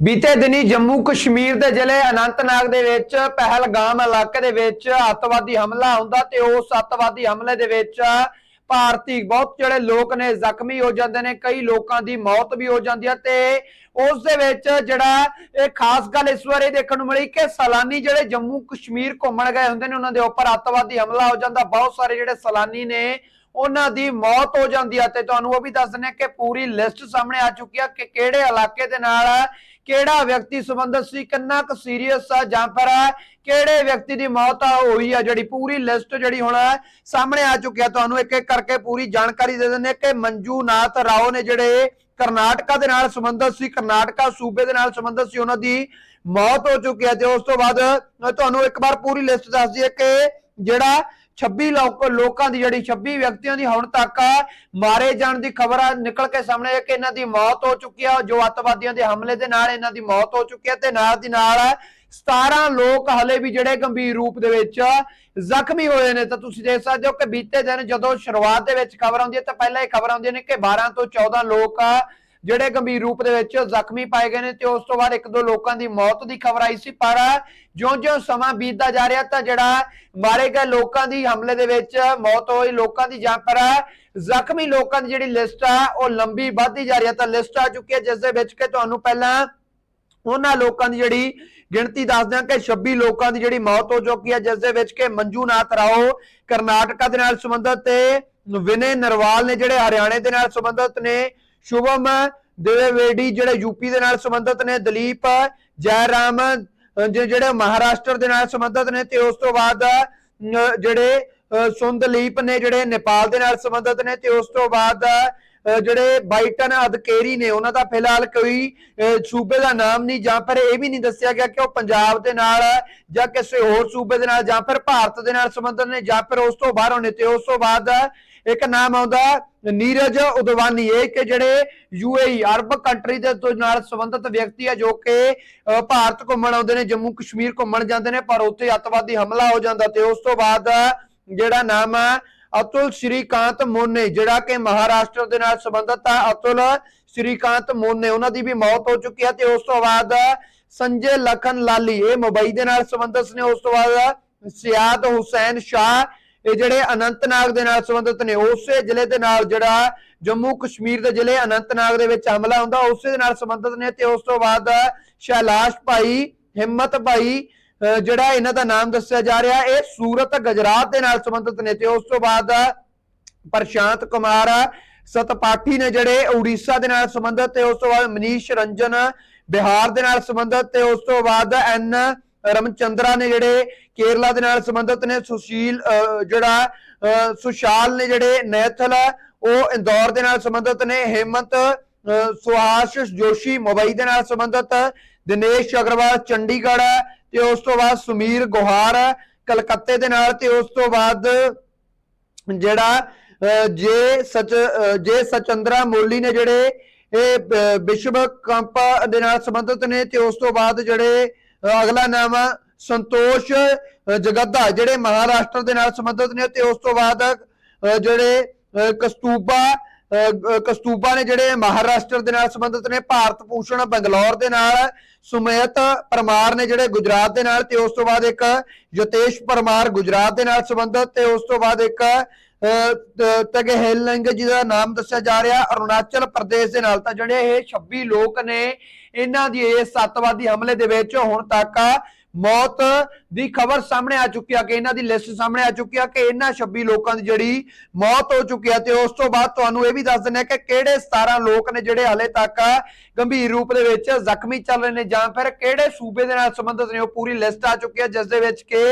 ਬੀਤੇ ਦਿਨੀ ਜੰਮੂ ਕਸ਼ਮੀਰ ਦੇ ਜ਼ਿਲ੍ਹੇ ਅਨੰਤਨਾਗ ਦੇ ਵਿੱਚ ਪਹਿਲਗਾਮ ਇਲਾਕੇ ਦੇ ਵਿੱਚ ਅੱਤਵਾਦੀ ਹਮਲਾ ਹੁੰਦਾ ਤੇ ਉਸ ਅੱਤਵਾਦੀ ਹਮਲੇ ਦੇ ਵਿੱਚ ਭਾਰਤੀ ਬਹੁਤ ਜਿਹੜੇ ਲੋਕ ਨੇ ਜ਼ਖਮੀ ਹੋ ਜਾਂਦੇ ਨੇ, ਕਈ ਲੋਕਾਂ ਦੀ ਮੌਤ ਵੀ ਹੋ ਜਾਂਦੀ ਹੈ ਤੇ ਉਸ ਦੇ ਵਿੱਚ ਜਿਹੜਾ ਇਹ ਖਾਸ ਗੱਲ ਇਸ ਵਾਰ ਇਹ ਦੇਖਣ ਨੂੰ ਮਿਲੀ ਕਿ ਸੈਲਾਨੀ ਜਿਹੜੇ ਜੰਮੂ ਕਸ਼ਮੀਰ ਘੁੰਮਣ ਗਏ ਹੁੰਦੇ ਨੇ, ਉਹਨਾਂ ਦੇ ਉੱਪਰ ਅੱਤਵਾਦੀ ਹਮਲਾ ਹੋ ਜਾਂਦਾ। ਬਹੁਤ ਸਾਰੇ ਜਿਹੜੇ ਸੈਲਾਨੀ ਨੇ ਉਹਨਾਂ ਦੀ ਮੌਤ ਹੋ ਜਾਂਦੀ ਹੈ ਤੇ ਤੁਹਾਨੂੰ ਉਹ ਵੀ ਦੱਸ ਦਿੰਦੇ ਕਿ ਪੂਰੀ ਲਿਸਟ ਸਾਹਮਣੇ ਆ ਚੁੱਕੀ ਹੈ ਕਿ ਕਿਹੜੇ ਇਲਾਕੇ ਦੇ ਨਾਲ ਕਿਹੜਾ ਵਿਅਕਤੀ ਸੰਬੰਧਿਤ ਸੀ, ਕਿੰਨਾ ਕੁ ਸੀਰੀਅਸ ਆ ਜਾਂ ਪਰ ਕਿਹੜੇ ਵਿਅਕਤੀ ਦੀ ਮੌਤ ਆ ਹੋਈ ਆ ਜਿਹੜੀ ਪੂਰੀ ਲਿਸਟ ਜਿਹੜੀ ਹੁਣ ਸਾਹਮਣੇ ਆ ਚੁੱਕੀ ਆ। ਤੁਹਾਨੂੰ ਇੱਕ ਇੱਕ ਕਰਕੇ ਪੂਰੀ ਜਾਣਕਾਰੀ ਦੇ ਦਿੰਦੇ ਕਿ ਮੰਜੂ ਨਾਥ ਰਾਓ ਨੇ ਜਿਹੜੇ ਕਰਨਾਟਕਾ ਦੇ ਨਾਲ ਸੰਬੰਧਿਤ ਸੀ, ਕਰਨਾਟਕਾ ਸੂਬੇ ਦੇ ਨਾਲ ਸੰਬੰਧਿਤ ਸੀ, ਉਹਨਾਂ ਦੀ ਮੌਤ ਹੋ ਚੁੱਕੀ ਹੈ ਤੇ ਉਸ ਤੋਂ ਬਾਅਦ ਤੁਹਾਨੂੰ ਇੱਕ ਵਾਰ ਪੂਰੀ ਲਿਸਟ ਦੱਸ ਦਈਏ ਕਿ ਜਿਹੜਾ 26 ਲੋਕ ਲੋਕਾਂ ਦੀ ਜਿਹੜੀ 26 ਵਿਅਕਤੀਆਂ ਦੀ ਹੁਣ ਤੱਕ ਮਾਰੇ ਜਾਣ ਦੀ ਖਬਰ ਨਿਕਲ ਕੇ ਸਾਹਮਣੇ ਆ ਕਿ ਇਹਨਾਂ ਦੀ ਮੌਤ ਹੋ ਚੁੱਕੀ ਆ। ਜੋ ਅੱਤਵਾਦੀਆਂ ਦੇ ਹਮਲੇ ਦੇ ਨਾਲ ਇਹਨਾਂ ਦੀ ਮੌਤ ਹੋ ਚੁੱਕੀ ਹੈ ਤੇ ਨਾਲ ਦੀ ਨਾਲ 17 ਲੋਕ ਹਲੇ ਵੀ ਜਿਹੜੇ ਗੰਭੀਰ ਰੂਪ ਦੇ ਵਿੱਚ ਜ਼ਖਮੀ ਹੋਏ ਨੇ। ਤਾਂ ਤੁਸੀਂ ਦੇਖ ਸਕਦੇ ਹੋ ਕਿ ਬੀਤੇ ਦਿਨ ਜਦੋਂ ਸ਼ੁਰੂਆਤ ਦੇ ਵਿੱਚ ਖਬਰ ਆਉਂਦੀ ਹੈ, ਤਾਂ ਪਹਿਲਾਂ ਇਹ ਖਬਰ ਆਉਂਦੀ ਨੇ ਕਿ 12 ਤੋਂ 14 ਲੋਕ ਜਿਹੜੇ ਗੰਭੀਰ ਰੂਪ ਦੇ ਵਿੱਚ ਜ਼ਖਮੀ ਪਾਏ ਗਏ ਨੇ ਤੇ ਉਸ ਤੋਂ ਬਾਅਦ ਇੱਕ ਦੋ ਲੋਕਾਂ ਦੀ ਮੌਤ ਦੀ ਖਬਰ ਆਈ ਸੀ। ਪਰ ਜਿਉਂ-ਜਿਉਂ ਸਮਾਂ ਬੀਤਦਾ ਜਾ ਰਿਹਾ ਤਾਂ ਜਿਹੜਾ ਮਾਰੇ ਗਏ ਲੋਕਾਂ ਦੀ ਹਮਲੇ ਦੇ ਵਿੱਚ ਮੌਤ ਹੋਈ, ਲੋਕਾਂ ਦੀ ਜਾਂ ਪਰ ਜ਼ਖਮੀ ਲੋਕਾਂ ਦੀ ਜਿਹੜੀ ਲਿਸਟ ਆ, ਉਹ ਲੰਬੀ ਵੱਧਦੀ ਜਾ ਰਹੀ ਹੈ। ਤਾਂ ਲਿਸਟ ਆ ਚੁੱਕੀ ਹੈ, ਜਿਸ ਦੇ ਵਿੱਚ ਕਿ ਤੁਹਾਨੂੰ ਪਹਿਲਾਂ ਉਹਨਾਂ ਲੋਕਾਂ ਦੀ ਜਿਹੜੀ ਗਿਣਤੀ ਦੱਸਦੇ ਹਾਂ ਕਿ 26 ਲੋਕਾਂ ਦੀ ਜਿਹੜੀ ਮੌਤ ਹੋ ਚੁੱਕੀ ਹੈ, ਜਿਸ ਦੇ ਵਿੱਚ ਕਿ ਮੰਜੂਨਾਥ ਰਾਓ ਕਰਨਾਟਕਾ ਦੇ ਨਾਲ ਸੰਬੰਧਿਤ ਤੇ ਵਿਨੇ ਨਰਵਾਲ ਨੇ ਜਿਹੜੇ ਹਰਿਆਣੇ ਦੇ ਨਾਲ ਸੰਬੰਧਿਤ ਨੇ ਸ਼ੁਭਮ ਦੇਵੇਡੀ ਜਿਹੜੇ ਯੂਪੀ ਦੇ ਨਾਲ ਸੰਬੰਧਿਤ ਨੇ, ਦਲੀਪ, ਜੈਰਾਮ, ਅਹ ਜਿਹੜੇ ਮਹਾਰਾਸ਼ਟਰ ਦੇ ਨਾਲ ਸੰਬੰਧਿਤ ਨੇ ਤੇ ਉਸ ਤੋਂ ਬਾਅਦ ਜਿਹੜੇ ਸੁੰਦਲੀਪ ਨੇ ਜਿਹੜੇ ਨੇਪਾਲ ਦੇ ਨਾਲ ਸੰਬੰਧਿਤ ਨੇ ਤੇ ਉਸ ਤੋਂ ਬਾਅਦ ਜਿਹੜੇ ਬਾਈਟਨ ਅਧਕੇਰੀ ਨੇ, ਉਹਨਾਂ ਦਾ ਫਿਲਹਾਲ ਕੋਈ ਸੂਬੇ ਦਾ ਨਾਮ ਨਹੀਂ ਜਾਂ ਫਿਰ ਇਹ ਵੀ ਨਹੀਂ ਦੱਸਿਆ ਗਿਆ ਕਿ ਉਹ ਪੰਜਾਬ ਦੇ ਨਾਲ ਜਾਂ ਕਿਸੇ ਹੋਰ ਸੂਬੇ ਦੇ ਨਾਲ ਜਾਂ ਫਿਰ ਭਾਰਤ ਦੇ ਨਾਲ ਸੰਬੰਧਿਤ ਨੇ ਜਾਂ ਫਿਰ ਉਸ ਤੋਂ ਬਾਹਰ ਹੋਣੇ ਤੇ ਉਸ ਤੋਂ ਬਾਅਦ ਇੱਕ ਨਾਮ ਆਉਂਦਾ ਨੀਰਜ ਉਦਵਾਨੀ ਇਹ ਕਿ ਜਿਹੜੇ ਯੂਏਈ ਅਰਬ ਕੰਟਰੀ ਦੇ ਨਾਲ ਸੰਬੰਧਿਤ ਵਿਅਕਤੀ ਹੈ ਜੋ ਕਿ ਭਾਰਤ ਘੁੰਮਣ ਆਉਂਦੇ ਨੇ, ਜੰਮੂ ਕਸ਼ਮੀਰ ਘੁੰਮਣ ਜਾਂਦੇ ਨੇ, ਪਰ ਉੱਥੇ ਅੱਤਵਾਦੀ ਹਮਲਾ ਹੋ ਜਾਂਦਾ ਤੇ ਉਸ ਤੋਂ ਬਾਅਦ ਜਿਹੜਾ ਨਾਮ ਹੈ ਅਤੁਲ ਸ਼੍ਰੀਕਾਂਤ ਮੋਨੇ, ਜਿਹੜਾ ਕਿ ਮਹਾਰਾਸ਼ਟਰ ਦੇ ਨਾਲ ਸੰਬੰਧਿਤ ਹੈ ਅਤੁਲ ਸ਼੍ਰੀਕਾਂਤ ਮੋਨੇ, ਉਹਨਾਂ ਦੀ ਵੀ ਮੌਤ ਹੋ ਚੁੱਕੀ ਹੈ ਤੇ ਉਸ ਤੋਂ ਬਾਅਦ ਸੰਜੇ ਲਖਨ ਲਾਲੀ, ਇਹ ਮੁੰਬਈ ਦੇ ਨਾਲ ਸੰਬੰਧਿਤ ਨੇ, ਉਸ ਤੋਂ ਬਾਅਦ ਸਿਆਦ ਹੁਸੈਨ ਸ਼ਾਹ ਇਹ ਜਿਹੜੇ ਅਨੰਤਨਾਗ ਦੇ ਨਾਲ ਸੰਬੰਧਿਤ ਨੇ, ਉਸੇ ਜ਼ਿਲ੍ਹੇ ਦੇ ਨਾਲ ਜਿਹੜਾ ਜੰਮੂ ਕਸ਼ਮੀਰ ਦੇ ਜ਼ਿਲ੍ਹੇ ਅਨੰਤਨਾਗ ਦੇ ਵਿੱਚ ਹਮਲਾ ਹੁੰਦਾ, ਉਸੇ ਦੇ ਨਾਲ ਸੰਬੰਧਿਤ ਨੇ ਤੇ ਉਸ ਤੋਂ ਬਾਅਦ ਸ਼ੈਲਾਸ਼ ਭਾਈ, ਹਿੰਮਤ ਭਾਈ ਜਿਹੜਾ ਇਹਨਾਂ ਦਾ ਨਾਮ ਦੱਸਿਆ ਜਾ ਰਿਹਾ, ਇਹ ਸੂਰਤ ਗੁਜਰਾਤ ਦੇ ਨਾਲ ਸੰਬੰਧਿਤ ਨੇ ਤੇ ਉਸ ਤੋਂ ਬਾਅਦ ਪ੍ਰਸ਼ਾਂਤ ਕੁਮਾਰ ਸਤਪਾਠੀ ਨੇ ਜਿਹੜੇ ਉੜੀਸਾ ਦੇ ਨਾਲ ਸੰਬੰਧਿਤ ਤੇ ਉਸ ਤੋਂ ਬਾਅਦ ਮਨੀਸ਼ ਰੰਜਨ ਬਿਹਾਰ ਦੇ ਨਾਲ ਸੰਬੰਧਿਤ ਤੇ ਉਸ ਤੋਂ ਬਾਅਦ ਐਨ ਰਮਚੰਦਰਾ ਨੇ ਜਿਹੜੇ ਕੇਰਲਾ ਦੇ ਨਾਲ ਸੰਬੰਧਿਤ ਨੇ ਸੁਸ਼ੀਲ ਜਿਹੜਾ ਅਹ, ਸੁਸ਼ਾਲ ਨੇ ਜਿਹੜੇ ਨੈਥਲ ਉਹ ਇੰਦੌਰ ਦੇ ਨਾਲ ਸੰਬੰਧਿਤ ਨੇ ਹੇਮੰਤ ਸੁਹਾਸ਼ ਜੋਸ਼ੀ ਮੁੰਬਈ ਦੇ ਨਾਲ ਸੰਬੰਧਿਤ ਦਿਨੇਸ਼ ਅਗਰਵਾਲ ਚੰਡੀਗੜ੍ਹ ਹੈ ਤੇ ਉਸ ਤੋਂ ਬਾਅਦ ਸੁਮੀਰ ਗੁਹਾਰ ਕਲਕੱਤੇ ਦੇ ਨਾਲ ਤੇ ਉਸ ਤੋਂ ਬਾਅਦ ਜਿਹੜਾ ਅਹ, ਜੇ ਸਚ ਜੇ ਸਚੰਦਰਾ ਮੋਲੀ ਨੇ ਜਿਹੜੇ ਇਹ ਵਿਸ਼ਵ ਕੰਪ ਦੇ ਨਾਲ ਸੰਬੰਧਿਤ ਨੇ ਤੇ ਉਸ ਤੋਂ ਬਾਅਦ ਜਿਹੜੇ ਅਗਲਾ ਨਾਮ ਸੰਤੋਸ਼ ਅਹ, ਜਗੱਦਾ ਜਿਹੜੇ ਮਹਾਰਾਸ਼ਟਰ ਦੇ ਨਾਲ ਸੰਬੰਧਿਤ ਨੇ ਤੇ ਉਸ ਤੋਂ ਬਾਅਦ ਜਿਹੜੇ ਅਹ, ਕਸਤੂਬਾ ਅਹ, ਕਸਤੂਬਾ ਨੇ ਜਿਹੜੇ ਮਹਾਰਾਸ਼ਟਰ ਦੇ ਨਾਲ ਸੰਬੰਧਿਤ ਨੇ ਭਾਰਤ ਭੂਸ਼ਣ ਬੰਗਲੌਰ ਦੇ ਨਾਲ ਸੁਮੇਤ ਪਰਮਾਰ ਨੇ ਜਿਹੜੇ ਗੁਜਰਾਤ ਦੇ ਨਾਲ ਤੇ ਉਸ ਤੋਂ ਬਾਅਦ ਇੱਕ ਯਤੇਸ਼ ਪਰਮਾਰ ਗੁਜਰਾਤ ਦੇ ਨਾਲ ਸੰਬੰਧਿਤ ਤੇ ਉਸ ਤੋਂ ਬਾਅਦ ਇੱਕ ਤਗਹਿਲਿੰਗ ਜਿਹਦਾ ਨਾਮ ਦੱਸਿਆ ਜਾ ਰਿਹਾ, ਅਰੁਣਾਚਲ ਪ੍ਰਦੇਸ਼ ਦੇ ਨਾਲ ਤਾਂ ਜਿਹੜੇ ਇਹ 26 ਲੋਕ ਨੇ, ਇਹਨਾਂ ਦੀ ਇਸ ਸੱਤਵਾਦੀ ਹਮਲੇ ਦੇ ਵਿੱਚ ਹੁਣ ਤੱਕ ਮੌਤ ਦੀ ਖਬਰ ਸਾਹਮਣੇ ਆ ਚੁੱਕੀ ਆ, ਕਿ ਇਹਨਾਂ ਦੀ ਲਿਸਟ ਸਾਹਮਣੇ ਆ ਚੁੱਕੀ ਆ ਕਿ ਇਹਨਾਂ 26 ਲੋਕਾਂ ਦੀ ਜਿਹੜੀ ਮੌਤ ਹੋ ਚੁੱਕੀ ਆ ਤੇ ਉਸ ਤੋਂ ਬਾਅਦ ਤੁਹਾਨੂੰ ਇਹ ਵੀ ਦੱਸ ਦਿੰਦੇ ਆ ਕਿ ਕਿਹੜੇ 17 ਲੋਕ ਨੇ ਜਿਹੜੇ ਹਲੇ ਤੱਕ ਗੰਭੀਰ ਰੂਪ ਦੇ ਵਿੱਚ ਜ਼ਖਮੀ ਚੱਲ ਰਹੇ ਨੇ ਜਾਂ ਫਿਰ ਕਿਹੜੇ ਸੂਬੇ ਦੇ ਨਾਲ ਸੰਬੰਧਿਤ ਨੇ, ਉਹ ਪੂਰੀ ਲਿਸਟ ਆ ਚੁੱਕੀ ਆ, ਜਿਸ ਦੇ ਵਿੱਚ ਕਿ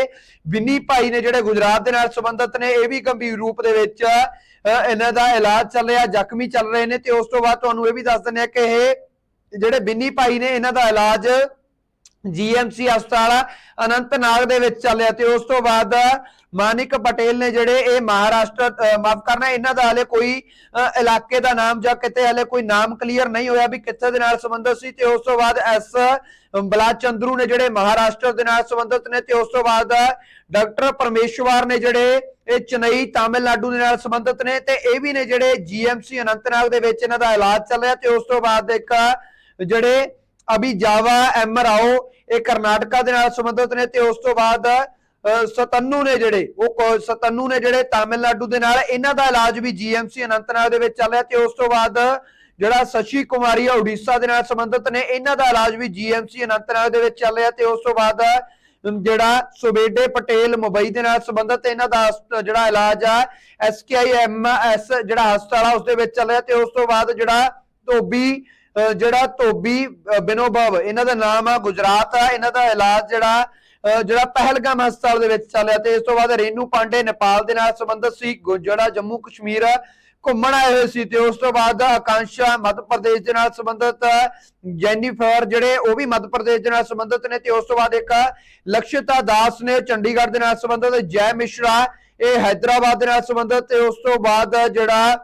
ਬਿੰਨੀ ਭਾਈ ਨੇ ਜਿਹੜੇ ਗੁਜਰਾਤ ਦੇ ਨਾਲ ਸੰਬੰਧਿਤ ਨੇ, ਇਹ ਵੀ ਗੰਭੀਰ ਰੂਪ ਦੇ ਵਿੱਚ ਇਹਨਾਂ ਦਾ ਇਲਾਜ ਚੱਲ ਰਿਹਾ, ਜ਼ਖਮੀ ਚੱਲ ਰਹੇ ਨੇ ਤੇ ਉਸ ਤੋਂ ਬਾਅਦ ਤੁਹਾਨੂੰ ਇਹ ਵੀ ਦੱਸ ਦਿੰਦੇ ਆ ਕਿ ਇਹ ਜਿਹੜੇ ਬਿੰਨੀ ਭਾਈ ਨੇ, ਇਹਨਾਂ ਦਾ ਇਲਾਜ ਜੀਐਮਸੀ ਹਸਪਤਾਲ ਅਨੰਤਨਾਗ ਦੇ ਵਿੱਚ ਚੱਲਿਆ ਤੇ ਉਸ ਤੋਂ ਬਾਅਦ ਮਾਨਿਕ ਪਟੇਲ ਨੇ ਜਿਹੜੇ ਇਹ ਮਹਾਰਾਸ਼ਟਰ ਮਾਫ ਕਰਨਾ, ਇਹਨਾਂ ਦਾ ਹਲੇ ਕੋਈ ਇਲਾਕੇ ਦਾ ਨਾਮ ਜਾਂ ਕਿਤੇ ਹਲੇ ਕੋਈ ਨਾਮ ਕਲੀਅਰ ਨਹੀਂ ਹੋਇਆ ਵੀ ਕਿੱਥੇ ਦੇ ਨਾਲ ਸੰਬੰਧਿਤ ਸੀ ਤੇ ਉਸ ਤੋਂ ਬਾਅਦ ਐਸ ਬਲਾਚ ਚੰਦਰੂ ਨੇ ਜਿਹੜੇ ਮਹਾਰਾਸ਼ਟਰ ਦੇ ਨਾਲ ਸੰਬੰਧਿਤ ਨੇ ਤੇ ਉਸ ਤੋਂ ਬਾਅਦ ਡਾਕਟਰ ਪਰਮੇਸ਼ਵਰ ਨੇ ਜਿਹੜੇ ਇਹ ਚੇਨਈ, ਤਾਮਿਲਨਾਡੂ ਦੇ ਨਾਲ ਸੰਬੰਧਿਤ ਨੇ ਤੇ ਇਹ ਵੀ ਨੇ ਜਿਹੜੇ ਜੀਐਮਸੀ ਅਨੰਤਨਾਗ ਦੇ ਵਿੱਚ ਇਹਨਾਂ ਦਾ ਇਲਾਜ ਚੱਲ ਰਿਹਾ ਤੇ ਉਸ ਤੋਂ ਬਾਅਦ ਇੱਕ ਜਿਹੜੇ ਅਭੀ ਜਾਵਾ, ਐਮ ਰਾਓ ਇਹ ਕਰਨਾਟਕਾ ਦੇ ਨਾਲ ਸੰਬੰਧਿਤ ਨੇ ਤੇ ਉਸ ਤੋਂ ਬਾਅਦ ਅ, ਸਤੰਨੂ ਨੇ ਜਿਹੜੇ ਉਹ ਕੋ- ਸਤੰਨੂ ਨੇ ਜਿਹੜੇ ਤਾਮਿਲਨਾਡੂ ਦੇ ਨਾਲ ਇਹਨਾਂ ਦਾ ਇਲਾਜ ਵੀ ਜੀਐਮਸੀ ਅਨੰਤਨਾਗ ਦੇ ਵਿੱਚ ਚੱਲ ਰਿਹਾ ਤੇ ਉਸ ਤੋਂ ਬਾਅਦ ਜਿਹੜਾ ਸਸ਼ੀ ਕੁਮਾਰੀ ਆ ਉੜੀਸਾ ਦੇ ਨਾਲ ਸੰਬੰਧਿਤ ਨੇ ਇਹਨਾਂ ਦਾ ਇਲਾਜ ਵੀ ਜੀਐਮਸੀ ਅਨੰਤਨਾਗ ਦੇ ਵਿੱਚ ਚੱਲ ਰਿਹਾ ਤੇ ਉਸ ਤੋਂ ਬਾਅਦ ਜਿਹੜਾ ਸੁਬੇਡੇ ਪਟੇਲ ਮੁੰਬਈ ਦੇ ਨਾਲ ਸੰਬੰਧਿਤ ਇਹਨਾਂ ਦਾ ਹਸਪ- ਜਿਹੜਾ ਇਲਾਜ ਆ ਐਸਕੇਆਈਐਮਐਸ ਜਿਹੜਾ ਹਸਪਤਾਲ ਆ ਉਸ ਦੇ ਵਿੱਚ ਚੱਲ ਰਿਹਾ ਤੇ ਉਸ ਤੋਂ ਬਾਅਦ ਜਿਹੜਾ ਧੋਬੀ ਜਿਹੜਾ ਧੋਬੀ ਬਿਨੋਬਵ, ਇਹਨਾਂ ਦਾ ਨਾਮ ਆ ਗੁਜਰਾਤ ਆ, ਇਹਨਾਂ ਦਾ ਇਲਾਜ ਜਿਹੜਾ ਜਿਹੜਾ ਪਹਿਲਗਾਮ ਹਸਪਤਾਲ ਦੇ ਵਿੱਚ ਚੱਲਿਆ ਤੇ ਇਸ ਤੋਂ ਬਾਅਦ ਰੇਨੂ ਪਾਂਡੇ, ਨੇਪਾਲ ਦੇ ਨਾਲ ਸੰਬੰਧਿਤ ਸੀ ਜਿਹੜਾ ਜੰਮੂ ਕਸ਼ਮੀਰ ਘੁੰਮਣ ਆਏ ਹੋਏ ਸੀ ਤੇ ਉਸ ਤੋਂ ਬਾਅਦ ਆਕਾਂਸ਼ਾ ਮੱਧ ਪ੍ਰਦੇਸ਼ ਦੇ ਨਾਲ ਸੰਬੰਧਿਤ, ਜੈਨੀਫਰ ਜਿਹੜੇ ਉਹ ਵੀ ਮੱਧ ਪ੍ਰਦੇਸ਼ ਦੇ ਨਾਲ ਸੰਬੰਧਿਤ ਨੇ ਤੇ ਉਸ ਤੋਂ ਬਾਅਦ ਇੱਕ ਲਕਸ਼ਿਤਾ ਦਾਸ ਨੇ ਚੰਡੀਗੜ੍ਹ ਦੇ ਨਾਲ ਸੰਬੰਧਿਤ, ਜੈ ਮਿਸ਼ਰਾ, ਇਹ ਹైదరాబాద్ ਦੇ ਨਾਲ ਸੰਬੰਧਿਤ ਤੇ ਉਸ ਤੋਂ ਬਾਅਦ ਜਿਹੜਾ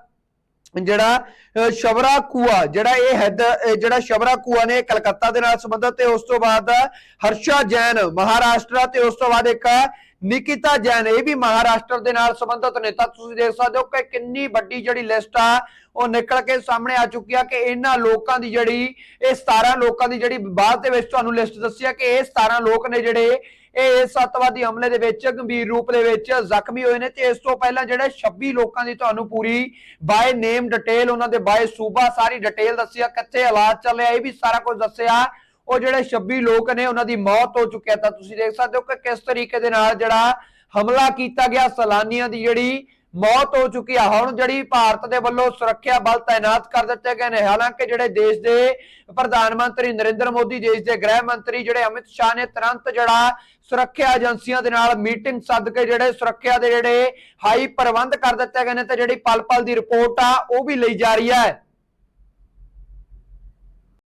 ਜਿਹੜਾ ਸ਼ਬਰਾ ਕੂਆ, ਜਿਹੜਾ ਇਹ ਹੈਦ ਜਿਹੜਾ ਸ਼ਬਰਾ ਕੂਆ ਨੇ ਕਲਕੱਤਾ ਦੇ ਨਾਲ ਸੰਬੰਧਿਤ ਤੇ ਉਸ ਤੋਂ ਬਾਅਦ ਹਰਸ਼ਾ ਜੈਨ ਮਹਾਰਾਸ਼ਟਰ ਤੇ ਉਸ ਤੋਂ ਬਾਅਦ ਇੱਕ ਨਿਕਿਤਾ ਜੈਨ, ਇਹ ਵੀ ਮਹਾਰਾਸ਼ਟਰ ਦੇ ਨਾਲ ਸੰਬੰਧਿਤ ਨੇ। ਤਾਂ ਤੁਸੀਂ ਦੇਖ ਸਕਦੇ ਹੋ ਕਿ ਕਿੰਨੀ ਵੱਡੀ ਜਿਹੜੀ ਲਿਸਟ ਆ, ਉਹ ਨਿਕਲ ਕੇ ਸਾਹਮਣੇ ਆ ਚੁੱਕੀ ਆ ਕਿ ਇਹਨਾਂ ਲੋਕਾਂ ਦੀ ਜਿਹੜੀ, ਇਹ 17 ਲੋਕਾਂ ਦੀ ਜਿਹੜੀ ਬਾਅਦ ਦੇ ਵਿੱਚ ਤੁਹਾਨੂੰ ਲਿਸਟ ਦੱਸੀ ਆ ਕਿ ਇਹ 17 ਲੋਕ ਨੇ ਜਿਹੜੇ ਇਹ ਇਸ ਅੱਤਵਾਦੀ ਹਮਲੇ ਦੇ ਵਿੱਚ ਗੰਭੀਰ ਰੂਪ ਦੇ ਵਿੱਚ ਜ਼ਖਮੀ ਹੋਏ ਨੇ ਤੇ ਇਸ ਤੋਂ ਪਹਿਲਾਂ ਜਿਹੜੇ 26 ਲੋਕਾਂ ਦੀ ਤੁਹਾਨੂੰ ਪੂਰੀ ਬਾਏ ਨੇਮ ਡਿਟੇਲ ਉਹਨਾਂ ਦੇ ਬਾਏ ਸੂਬਾ ਸਾਰੀ ਡਿਟੇਲ ਦੱਸਿਆ ਕਿੱਥੇ ਹਾਲਾਤ ਚੱਲਿਆ ਇਹ ਵੀ ਸਾਰਾ ਕੁਝ ਦੱਸਿਆ। ਉਹ ਜਿਹੜੇ 26 ਲੋਕ ਨੇ, ਉਹਨਾਂ ਦੀ ਮੌਤ ਹੋ ਚੁੱਕਿਆ ਤਾਂ ਤੁਸੀਂ ਦੇਖ ਸਕਦੇ ਹੋ ਕਿ ਕਿਸ ਤਰੀਕੇ ਦੇ ਨਾਲ ਜਿਹੜਾ ਹਮਲਾ ਕੀਤਾ ਗਿਆ, ਸਲਾਨੀਆਂ ਦੀ ਜਿਹੜੀ ਮੌਤ ਹੋ ਚੁੱਕੀ ਆ। ਹੁਣ ਜਿਹੜੀ ਭਾਰਤ ਦੇ ਵੱਲੋਂ ਸੁਰੱਖਿਆ ਬਲ ਤਾਇਨਾਤ ਕਰ ਦਿੱਤੇ ਗਏ ਨੇ। ਹਾਲਾਂਕਿ ਜਿਹੜੇ ਦੇਸ਼ ਦੇ ਪ੍ਰਧਾਨ ਮੰਤਰੀ ਨਰਿੰਦਰ ਮੋਦੀ, ਦੇਸ਼ ਦੇ ਗ੍ਰਹਿ ਮੰਤਰੀ ਜਿਹੜੇ ਅਮਿਤ ਸ਼ਾਹ ਨੇ ਤੁਰੰਤ ਜਿਹੜਾ ਸੁਰੱਖਿਆ ਏਜੰਸੀਆਂ ਦੇ ਨਾਲ ਮੀਟਿੰਗ ਸੱਦ ਕੇ ਜਿਹੜੇ ਸੁਰੱਖਿਆ ਦੇ ਜਿਹੜੇ ਹਾਈ ਪ੍ਰਬੰਧ ਕਰ ਦਿੱਤੇ ਗਏ ਨੇ ਤੇ ਜਿਹੜੀ ਪਲ ਪਲ ਦੀ ਰਿਪੋਰਟ ਆ, ਉਹ ਵੀ ਲਈ ਜਾ ਰਹੀ ਹੈ।